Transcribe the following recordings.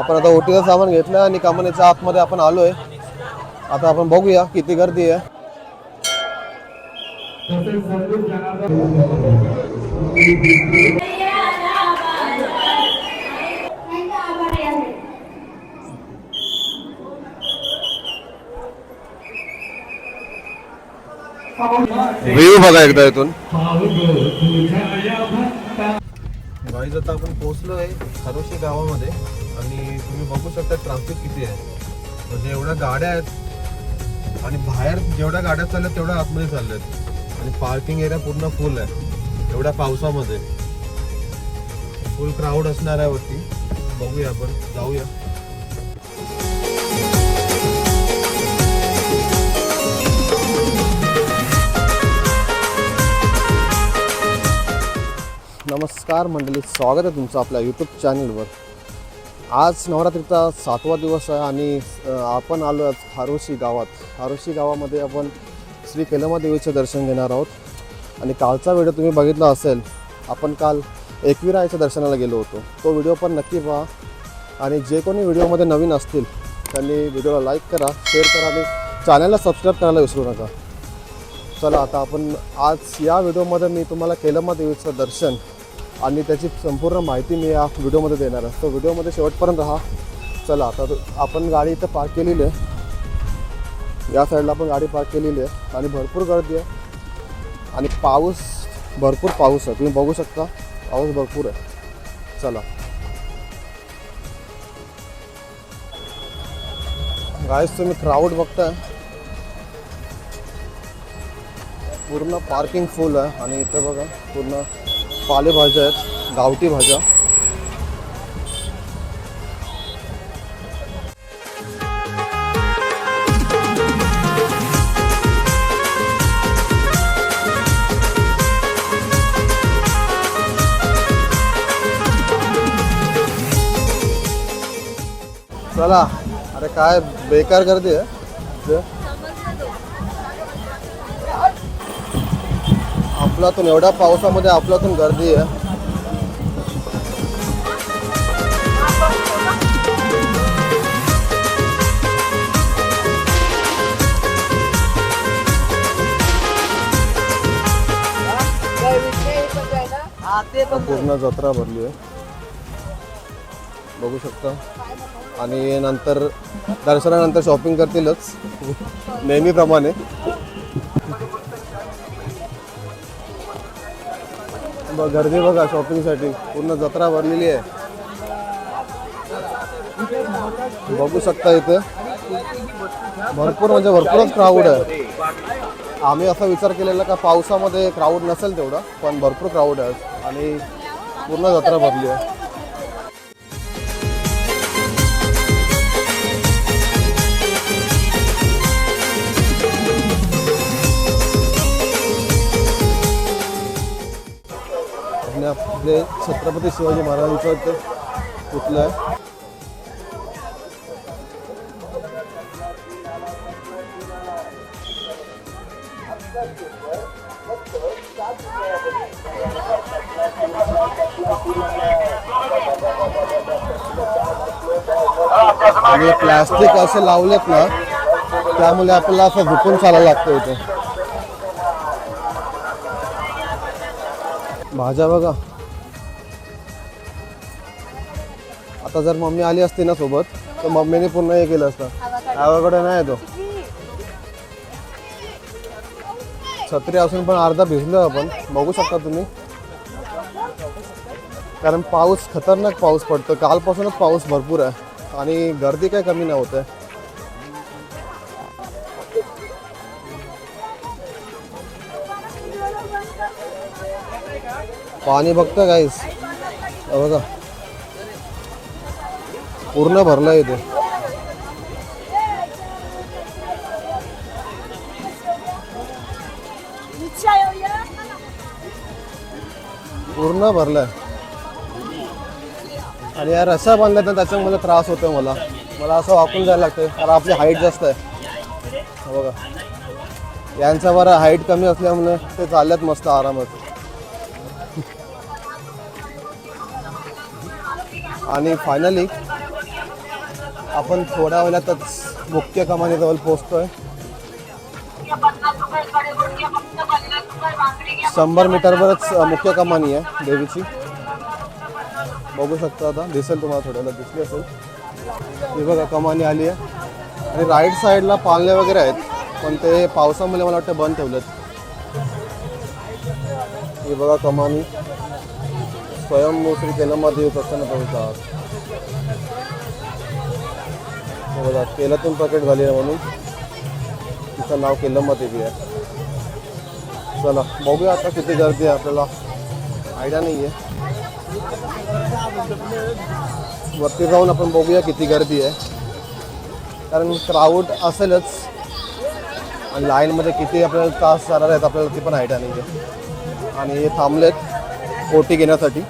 आपण आता ओटीचं सामान घेतलं आणि कमानीच्या आतमध्ये आपण आलोय. आता आपण बघूया किती गर्दी आहे. व्ह्यू बघा एकदा इथून. गाईज आता आपण पोहोचलो आहे खरोशी गावामध्ये. आणि तुम्ही बघू शकता ट्रॅफिक किती आहे. म्हणजे एवढ्या गाड्या आहेत आणि बाहेर जेवढ्या गाड्या चालल्यात तेवढ्या आतमध्ये चालल्यात. आणि पार्किंग एरिया पूर्ण फुल आहे. एवढ्या पावसामध्ये. फुल क्राऊड असणार आहे वरती. बघूया आपण. जाऊया. नमस्कार मंडळी. स्वागत आहे तुमचं आपल्या यूट्यूब चॅनलवर आज नवरात्रीचा सातवा दिवस आहे आणि आपण आलो आज हारोशी गावात. हारोशी गावामध्ये आपण श्री केलमा देवीचे दर्शन घेणार आहोत. आणि कालचा व्हिडिओ तुम्ही बघितला असेल आपण काल एकविरायच्या दर्शनाला गेलो होतो. तो व्हिडिओ पण नक्की पहा. आणि जे कोणी व्हिडिओमध्ये नवीन असतील त्यांनी व्हिडिओला लाईक करा शेअर करा आणि चॅनलला सबस्क्राईब करायला विसरू नका. चला आता आपण आज या व्हिडिओमध्ये मी तुम्हाला केलमा देवीचं दर्शन आणि त्याची संपूर्ण माहिती मी या व्हिडिओमध्ये देणार आहे. तो व्हिडिओमध्ये शेवटपर्यंत राहा. चला आता आपण गाडी इथं पार्क केलेली आहे. या साईडला आपण गाडी पार्क केलेली आहे. आणि भरपूर गर्दी आहे. आणि पाऊस भरपूर पाऊस आहे. तुम्ही बघू शकता पाऊस भरपूर आहे. चला. गायस तुम्ही क्राऊड बघताय. पूर्ण पार्किंग फुल आहे. आणि इथं बघा पूर्ण पालेभाज्या आहेत गावठी भाज्या. चला अरे काय बेकार गर्दी आहे. अफलातून एवढ्या पावसामध्ये अफलातून गर्दी आहे. पूर्ण जत्रा भरली आहे. बघू शकता. आणि नंतर दर्शनानंतर शॉपिंग करतीलच. नेहमीप्रमाणे. ब- गर्दी बघा शॉपिंगसाठी पूर्ण जत्रा भरलेली आहे. बघू शकता इथे. भरपूर म्हणजे भरपूरच क्राऊड आहे. आम्ही असा विचार केलेला का पावसामध्ये क्राऊड नसेल तेवढा पण भरपूर क्राऊड आहे. आणि पूर्ण जत्रा भरली आहे. आणि छत्रपती शिवाजी महाराजांचं ते पुतलं आहे. आणि प्लास्टिक असे लावलेत ना त्यामुळे आपल्याला असं झुकून चालायला लागतं इथे. भाज्या बघा आता जर मम्मी आली असती ना सोबत तर मम्मीने पूर्ण हे केलं असतं. गावाकडे नाही तो. छत्री असून पण अर्धा भिजलो आपण. बघू शकता तुम्ही. कारण पाऊस खतरनाक पाऊस पडतो कालपासूनच पाऊस भरपूर आहे. आणि गर्दी काय कमी नाही होत आहे. पाणी बघतं काहीच बघा. पूर्ण भरलं इथे पूर्ण भरलाय. आणि या रस्सा बांधल्यात ना त्याच्यामुळे त्रास होतो मला. मला असं वाकून जायला लागतं कारण आपली हाईट जास्त आहे. बघा. यांचा बरं हाईट कमी असल्यामुळे ते चालल्यात मस्त आरामात. आणि फायनली आपण थोड्या वेळातच मुख्य कमानीजवळ पोहोचतोय. शंभर मीटरवरच मुख्य कमानी आहे देवीची. बघू शकता आता दिसेल तुम्हाला थोड्या दिसली असेल. ही बघा कमानी आली आहे. आणि राईट साईडला पालने वगैरे आहेत पण ते पावसामुळे मला वाटतं बंद ठेवलेत. ही बघा कमानी. स्वयंभू श्री केलमध्ये प्रसन्न प्रभूचा हे बघा तेलातून प्रकट झाली आहे म्हणून. तिचं नाव केलम्मा देवी आहे. चला बघूया आता किती गर्दी आहे. आपल्याला आयडिया नाही आहे वरती जाऊन आपण बघूया किती गर्दी आहे. कारण क्राऊड असेलच. आणि लाईनमध्ये किती आपल्याला तास जाणार आहेत आपल्याला ती पण आयडिया नाही आहे आणि हे थांबलेत ओटी घेण्यासाठी.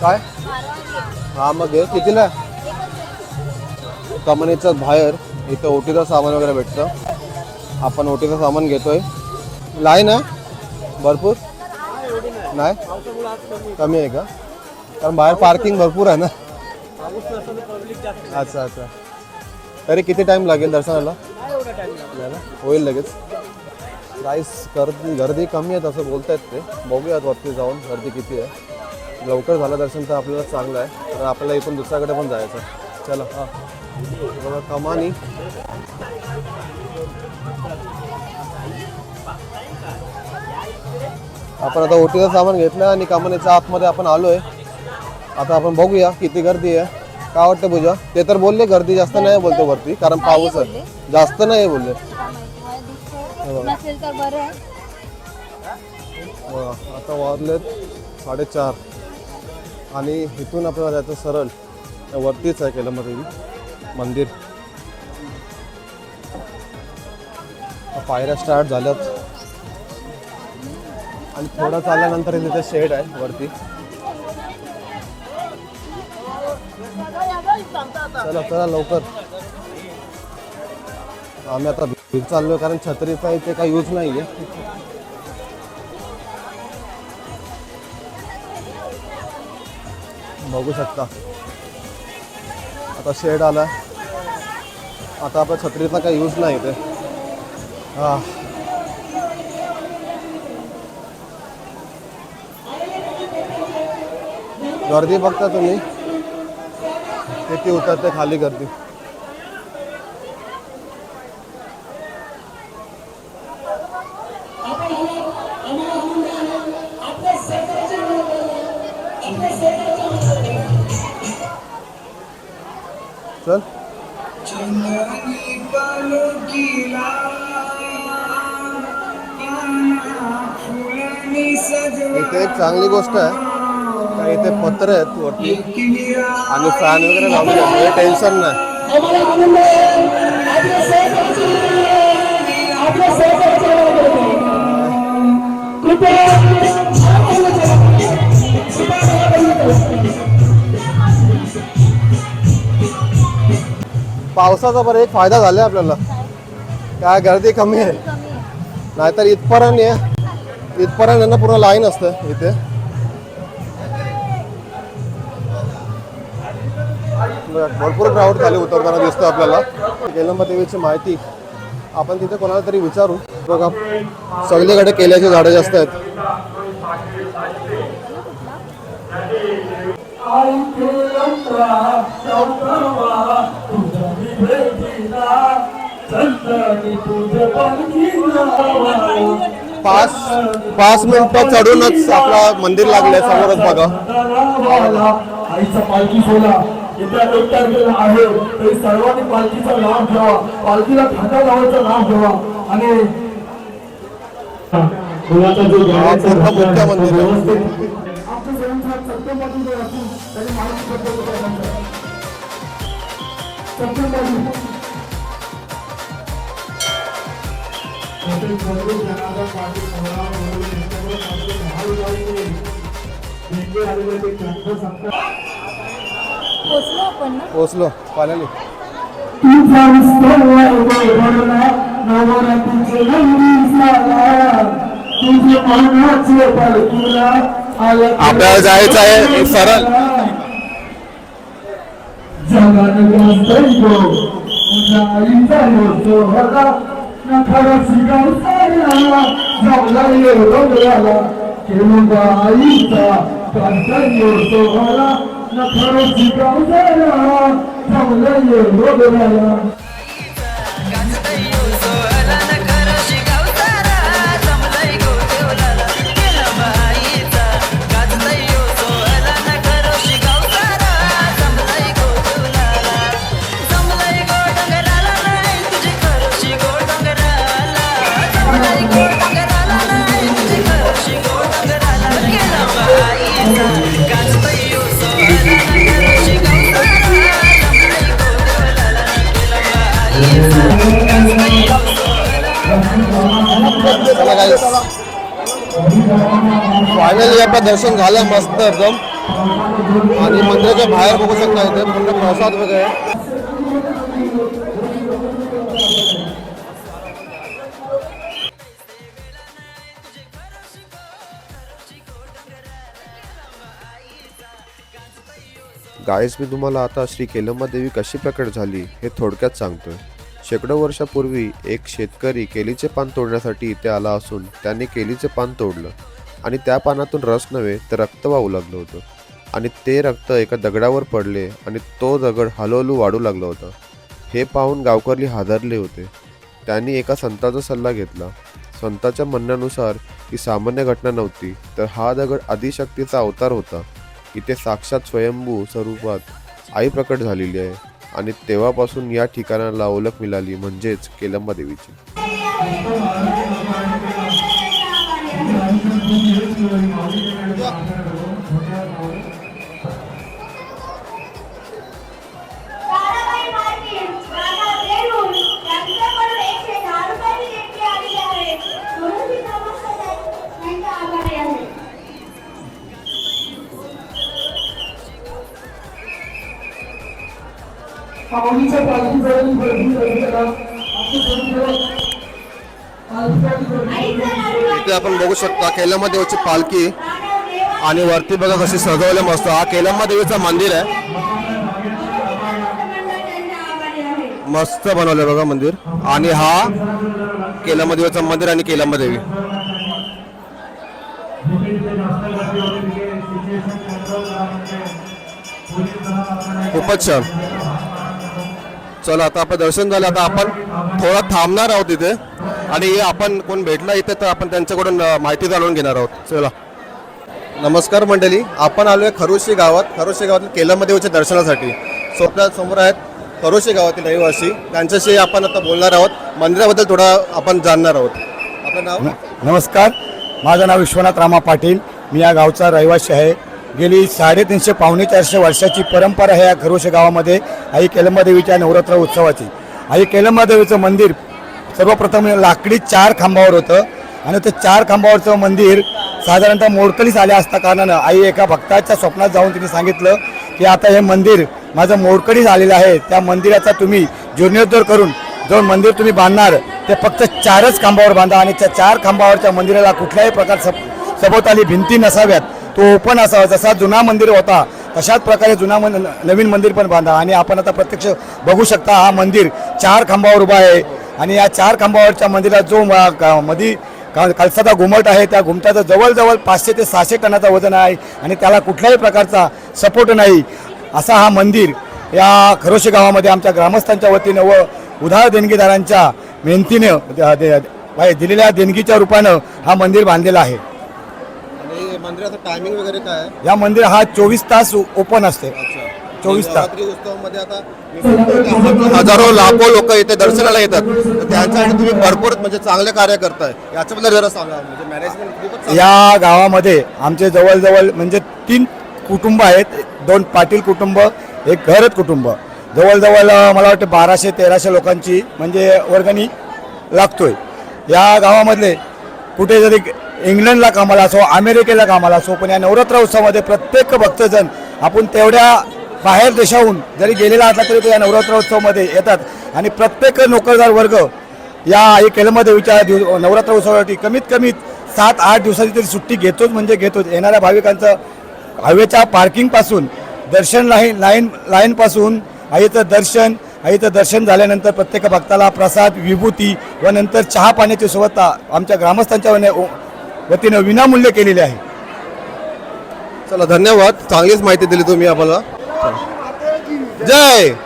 काय? हा मग हे कितीला आहे? कमानीच्या बाहेर इथं ओटीचं सामान वगैरे भेटतं. आपण ओटीचं सामान घेतोय. लाईन आहे भरपूर? नाही? कमी आहे का? कारण बाहेर पार्किंग भरपूर आहे ना? अच्छा अच्छा. तरी किती टाइम लागेल दर्शनाला? नाही ना? होईल लगेच. प्राईस गर्दी गर्दी कमी आहे तसं बोलतायत ते. बघूयात वरती जाऊन गर्दी किती आहे. लवकर झालं दर्शन तर आपल्याला चांगलं आहे. कारण आपल्याला इथून दुसऱ्याकडे पण जायचं आहे. चला हां. बघा कमानी. आपण आता ओटीचं सामान घेतलं आणि कमानीच्या आतमध्ये आपण आलोय. आता आपण बघूया किती गर्दी आहे. काय वाटतं पूजा? ते तर बोलले गर्दी जास्त नाही बोलते वरती कारण पाऊस आहे. जास्त नाही बोलले. आता वाजलेत साडेचार. आणि इथून आपल्याला जायचं सरळ. वरतीच आहे केलं मध्ये मंदिर. पायऱ्या स्टार्ट झाल्यात. आणि थोडं चालल्यानंतर तिथे शेड आहे वरती. चला चला लवकर. आम्ही आता भीड चाललोय कारण छत्रीचा इथे काही यूज नाही आहे बघू शकता. आता शेड आला. आता आपण छत्रीचा काही यूज नाही ते. हा. गर्दी बघता तुम्ही. किती उतरते खाली गर्दी. इथे एक चांगली गोष्ट आहे. इथे पत्र आहेत वरती. आणि फॅन वगैरे लावले म्हणजे टेन्शन नाही. पावसाचा बरं एक फायदा झाला आपल्याला. काय गर्दी कमी आहे. नाहीतर इथपर्यंत आहे इथपर्यंत आहे ना पूर्ण लाईन असतं इथे. भरपूर क्राऊड खाली उतरताना दिसतं आपल्याला. केलंबा देवीची माहिती. आपण तिथे कोणाला तरी विचारू. बघा सगळीकडे केल्याची झाडं जास्त आहेत. पाच पाच मिनिटं चढूनच आपला मंदिर लागलंय समोरच बघा. आईचा पालखी सोहळा. येत्या एक तारखेला आहे. तरी सर्वांनी पालखीचा लाभ घ्यावा. पालखीला ठाणा लावायचा लाभ घ्यावा. आणि मुलाचा जो आहे, मंदिर आहे. व्यवस्थित आमचं स्वयंसेवक सत्यमधून जर असून त्यांनी माहिती बद्दल करायचं सत्यमधून तसेच भरपूर जनार्दन पाटील सोहळा वगैरे त्यांच्याकडे आमचे महाविद्यालयाचे नेमके आलेले ते ग्रंथ संग्रह पोचलो आपण ना पोचलो पाण्याने तुझा विस्तार भरला नवरात्रीचे रंगी साला तुझे मानाचे पालखीला आल्या आपल्याला जायचं आहे सरळ जगान गाजतय गो तुझ्या आईचा यो सोहळा नखारा शिगाव साऱ्याला जमला ये डोंगराला केलं बा आईचा गाजतय यो सोहळा दर्शन झालं मस्त एकदम. आणि मंदिराच्या बाहेर बघू शकता इथे पूर्ण प्रसाद वगैरे. गायस मी तुम्हाला आता श्री केलम्मा देवी कशी प्रकट झाली हे थोडक्यात सांगतोय. शेकडो वर्षापूर्वी एक शेतकरी केलीचे पान तोडण्यासाठी इथे आला असून त्याने केलीचे पान तोडलं. आणि त्या पानातून रस नव्हे तर रक्त वाहू लागलं होतं. आणि ते रक्त एका दगडावर पडले आणि तो दगड हळूहळू वाढू लागला होता. हे पाहून गावकरी हादरले होते. त्यांनी एका संताचा सल्ला घेतला. संताच्या म्हणण्यानुसार ही सामान्य घटना नव्हती तर हा दगड आदिशक्तीचा अवतार होता. इथे साक्षात स्वयंभू स्वरूपात आई प्रकट झालेली आहे आणि तेव्हापासून या ठिकाणाला ओळख मिळाली म्हणजेच केलंबा पाहुणीच्या पालखी जवळ गर्दी गर्दी इथे आपण बघू शकता केलंबा देवीची पालखी. आणि वरती बघा कशी सजवले मस्त. हा केलंबा देवीचं मंदिर आहे. मस्त बनवलंय बघा मंदिर. आणि हा केलंबा देवीचं मंदिर आणि केलंबा देवी खूपच छान. चला आता आपण दर्शन झालं. आता आपण थोडा थांबणार आहोत इथे. आणि आपण कोण भेटला इथे तर आपण त्यांच्याकडून माहिती जाणून घेणार आहोत. चला. नमस्कार मंडळी आपण आलोय खरोशी गावात. खरोशी गावातील केलंबा देवीच्या दर्शनासाठी. स्वतः समोर आहेत खरोशी गावातील रहिवासी. त्यांच्याशी आपण आता बोलणार आहोत. मंदिराबद्दल थोडा आपण जाणणार आहोत. आपलं नाव? नमस्कार. माझं नाव विश्वनाथ रामा पाटील. मी या गावचा रहिवासी आहे. गेली साडेतीनशे पावणे चारशे वर्षाची परंपरा आहे या खरोशे गावामध्ये. आई केलंबादेवीच्या नवरात्र उत्सवाची. आई केलंबादेवीचं मंदिर सर्वप्रथम लाकडी चार खांबावर होतं. आणि ते चार खांबावरचं मंदिर साधारणतः मोडकळीस आल्या असता कारणानं आई एका भक्ताच्या स्वप्नात जाऊन तिने सांगितलं की आता हे मंदिर माझं मोडकळीस आलेलं आहे. त्या मंदिराचा तुम्ही जीर्णोद्धार करून जो मंदिर तुम्ही बांधणार ते फक्त चारच खांबावर बांधा आणि त्या चार खांबावरच्या मंदिराला कुठल्याही प्रकार सप सभोवताली भिंती नसाव्यात. तो ओपन असावा. जसा जुना मंदिर होता तशाच प्रकारे जुना मन नवीन मंदिर पण बांधा. आणि आपण आता प्रत्यक्ष बघू शकता हा मंदिर चार खांबावर उभा आहे. आणि या चार खांबावरच्या मंदिरात जो मधी कळसाचा घुमट आहे त्या घुमटाचं जवळजवळ पाचशे ते सहाशे टनाचं वजन आहे आणि त्याला कुठल्याही प्रकारचा सपोर्ट नाही. असा हा मंदिर या खरोशी गावामध्ये आमच्या ग्रामस्थांच्या वतीनं व उधार देणगीदारांच्या मेहनतीनं दिलेल्या देणगीच्या रूपानं हा मंदिर बांधलेला आहे. मंदिराचं टायमिंग वगैरे काय या मंदिर हा चोवीस तास ओपन असते. चोवीस तास. उत्सवामध्ये आता हजारो लाखो लोक इथे दर्शनाला येतात. तर त्यांच्यासाठी तुम्ही भरपूर म्हणजे चांगले कार्य करताय. याच्याबद्दल जरा सांगा. म्हणजे मॅनेजमेंट या गावामध्ये आमचे जवळजवळ म्हणजे तीन कुटुंब आहेत. दोन पाटील कुटुंब एक घरत कुटुंब. जवळजवळ मला वाटतं बाराशे तेराशे लोकांची म्हणजे वर्गणी लागतोय. या गावामधले कुठे जरी इंग्लंडला कामाला असो अमेरिकेला कामाला असो पण या नवरात्र उत्सवामध्ये प्रत्येक भक्तजण आपण तेवढ्या बाहेर देशाहून जरी गेलेला असला तरी तो या नवरात्र उत्सवामध्ये येतात. आणि प्रत्येक नोकरदार वर्ग या आई विचार दिव नवरात्र उत्सवासाठी कमीत कमी सात आठ दिवसाची तरी सुट्टी घेतोच म्हणजे घेतोच. येणाऱ्या भाविकांचं हवेच्या पार्किंगपासून दर्शन लाईन लाईन लाईनपासून आईचं दर्शन आईचं दर्शन झाल्यानंतर प्रत्येक भक्ताला प्रसाद विभूती व नंतर चहा पाण्याची सुविधा आमच्या ग्रामस्थांच्या वने- वतीनं विनामूल्य केलेली आहे. चला धन्यवाद. चांगलीच माहिती दिली तुम्ही आम्हाला. Jay!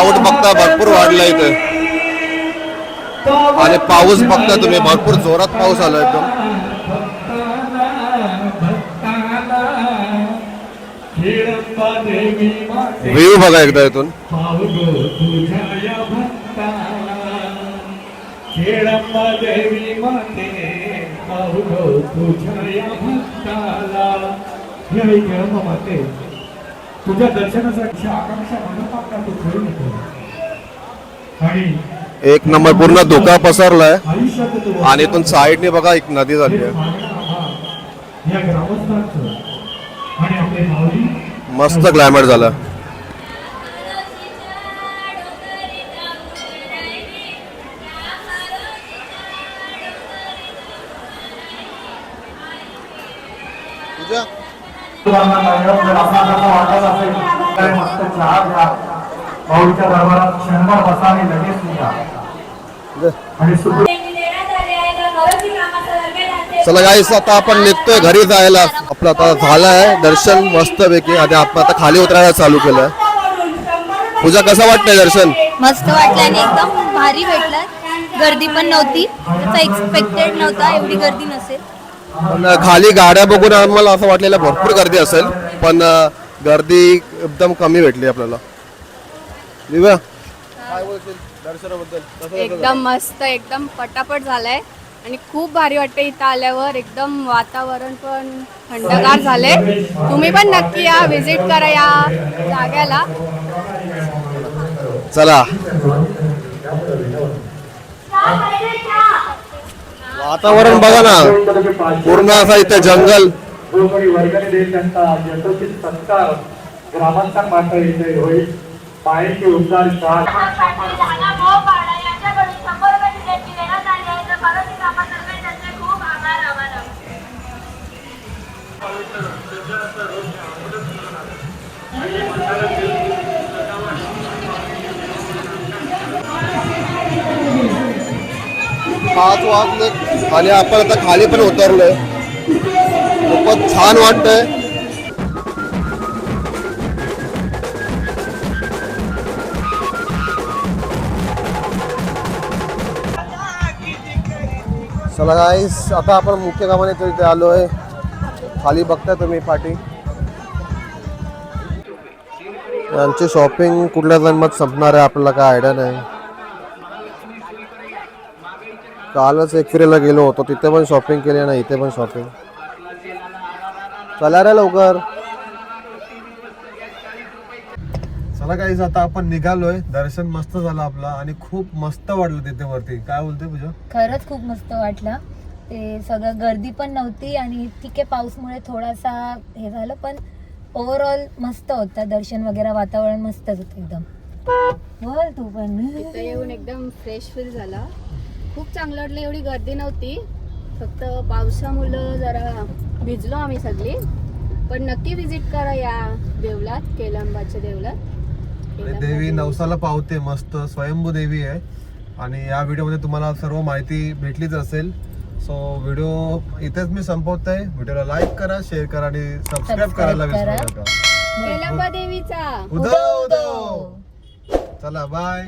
क्राऊड बघता भरपूर वाढला इथे. आणि पाऊस बघता तुम्ही भरपूर जोरात पाऊस आला एकदम. व्ह्यू बघा एकदा इथून. देवी माते तुझ्या या भक्ताला आई खेळंबा माते तुझ्या दर्शनासाठी आकांक्षा मनोकामना तू करू नको आणि एक नंबर पूर्ण धोका पसरलाय. आणि इथून साईडने बघा एक नदी झाली आहे. मस्त क्लायमेट झालं. पूजा जर आपल्याला वाटत असेल तर मस्त चहा घ्या माऊलीच्या दरबारात क्षणभर बसा आणि लगेच निघा. आणि आहे. चला गाईस आता आपण निघतोय घरी जायला. आपलं आता झालंय दर्शन मस्त पैकी आणि आपण आता खाली उतरायला चालू केलंय. पूजा कसं वाटतंय दर्शन? मस्त वाटलं आणि एकदम भारी भेटलं. गर्दी पण नव्हती. एक्सपेक्टेड नव्हता एवढी गर्दी नसेल. पण खाली गाड्या बघून आम्हाला असं वाटलेलं भरपूर गर्दी असेल. पण गर्दी एकदम कमी भेटली आपल्याला. दिव्या काय बोलशील दर्शनाबद्दल? कसं एकदम मस्त एकदम पटापट झालंय. आणि खूप भारी वाटतं इथं आल्यावर. एकदम वातावरण पण थंडगार झालंय. तुम्ही पण नक्की या विजिट करा या जाग्याला. चला. वातावरण बघा ना. पूर्ण असं इथे जंगल. जो कोणी वर्गणी देईल त्यांचा सत्कार ग्रामस्थांमार्फत इथे होईल. पायाचे उद्गार चहा पाच वाजले. आणि आपण आता खाली पण उतरलोय. खूपच छान वाटतंय. चला गाईस आता आपण मुख्य कामाने तर इथे आहे. खाली बघताय तुम्ही पाठी. यांची शॉपिंग कुठल्या जन्मात संपणार आहे आपल्याला काय आयडिया नाही. कालच एक फिरेला गेलो होतो. तिथे पण शॉपिंग केली ना इथे पण शॉपिंग चला रे लवकर. चला काहीच आता आपण निघालोय. दर्शन मस्त झालं आपलं आणि खूप मस्त वाटलं तिथे वरती. काय बोलते पूजा? खरंच खूप मस्त वाटलं. ते सगळं गर्दी पण नव्हती आणि ठीक आहे पाऊसमुळे थोडासा हे झालं पण ओव्हरऑल मस्त होता. दर्शन वगैरे वातावरण मस्तच होतं एकदम. बोल तू पण. इथं येऊन एकदम फ्रेश फील झाला. खूप चांगलं वाटलं एवढी गर्दी नव्हती. फक्त पावसामुळं जरा भिजलो आम्ही सगळी. पण नक्की विजिट करा या देवलात केलंबाच्या देवलात देवी नवसाला पावते मस्त. स्वयंभू देवी आहे. आणि या व्हिडिओमध्ये तुम्हाला सर्व माहिती भेटलीच असेल. सो व्हिडिओ इथेच मी संपवतोय. व्हिडिओला लाईक करा शेअर करा आणि सबस्क्राईब करायला विसरू. नका. देवीचा. उदो उदो चला बाय